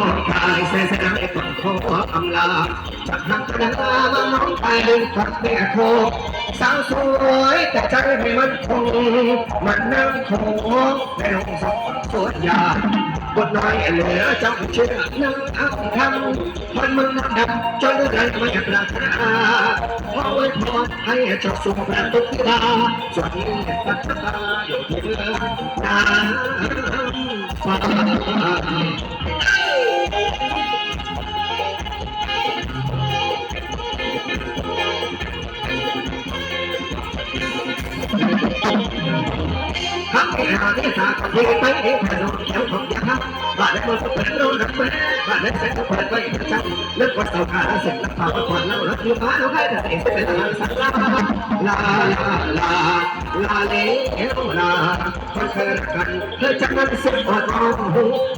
องชายเสียสละให้คนขออำลาจากทางกระดามาน้องไปฝักแม่โคสาวสวยแต่ใจไม่มันคงมันนั่งโคในโรงศพสวนยาบทน้อยเหลือจ้าเชื่อนั่งอับทำมันมึงนับดำจนเลือดไม่ปรารถนาขอไว้พรให้เจ้าสุขแปดตุกตาส่วนนี้ปัตตาอยู่ที่เรือน้ำฟ้าข้าไปหาที่สาคนที่ไปเองถนนี้ต้องมานในเซ็นเปิดไว้ประจำเลือกว่าสาวขาเสร็จแล้วพาไปก่อนอยู่บ้านเราให้แต่เอนอะไรสักลา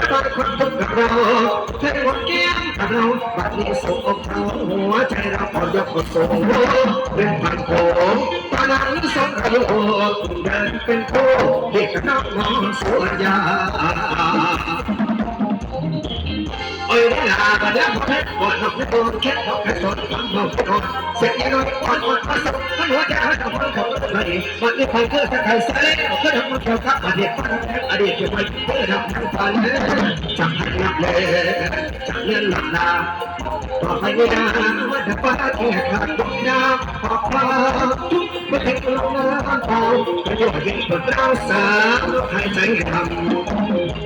เราเธอหมดแก้มกับเราบัดนี้สุขอกเราหัว ใจเราพยกสูงเป็นพันโขงตอนนั้นสองเราเดินเป็นโคเด็กน้องมองสวนยา เอ้ยนี่ลาบันแล้วหมดแล้วหมดหมดไม่โดนแค่หมดแค่สดฟังหมดโดนเสร็จยังไงหมดหมดมาสุดมันหัวใจหายกับมันของมันนี่มันนี่ใครเกิดใครเสียก็ทำมันเกี่ยวกับอดีตอดีตจะไปเพื่อทำทั้งฝันจับให้หลับเลยจับเงินหลับตาต่อไปไม่นานมันจะป้าแค่ขาดดอกยาออกมาทุกไม่ถึงลงน้ำเปล่าประโยชน์ยิ่งกว่าเราสาวหายใจทำเอาท้าย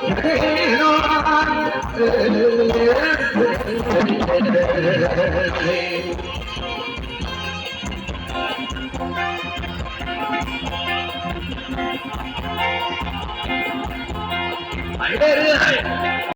ไ